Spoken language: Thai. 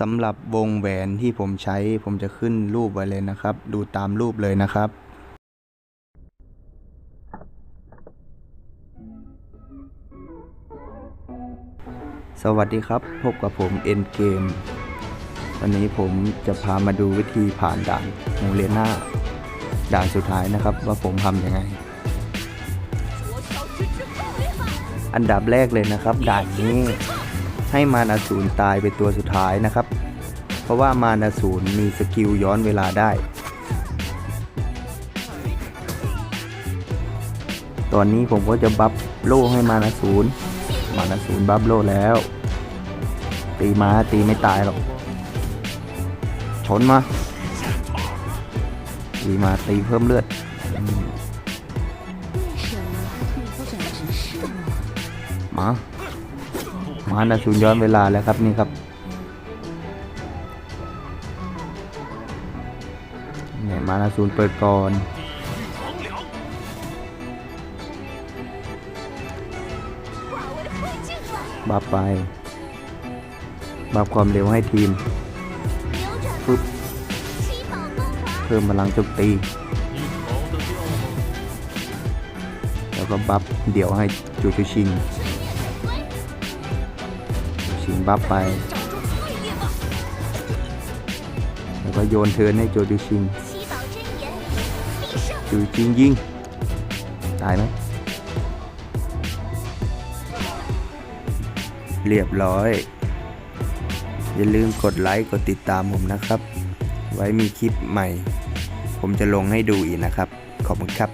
สำหรับวงแหวนที่ผมใช้ผมจะขึ้นรูปไว้เลยนะครับ ดูตามรูปเลยนะครับ สวัสดีครับ พบกับผมเอ็นเกมวันนี้ผมจะพามาดูวิธีผ่านด่านโมเลน่าด่านสุดท้ายนะครับ ว่าผมทำยังไง อันดับแรกเลยนะครับ ด่านนี้ ให้มานาสูนตายเป็นตัวสุดท้ายนะครับ เพราะว่ามานาสูนมีสกิลย้อนเวลาได้ ตอนนี้ผมก็จะบัฟโล่ให้มานาสูนมานาสูนบัฟโล่แล้ว ตีมาตีไม่ตายหรอก ชนมา ตีมาตีเพิ่มเลือดมา มานะสูนย้อนเวลาแล้วครับนี่ครับเนี่ยมานาศูนเปิดก่อนบัฟไปบัฟความเร็วให้ทีมปึ๊บเพิ่มพลังโจมตี แล้วก็บัฟเดี๋ยวให้จูจูชิง ชิงบัฟไป แล้วก็โยนเทินให้โจจูชิงจูชิงยิง ตายไหมเรียบร้อย อย่าลืมกดไลค์ กดติดตามผมนะครับ ไว้มีคลิปใหม่ ผมจะลงให้ดูอีกนะครับ ขอบคุณครับ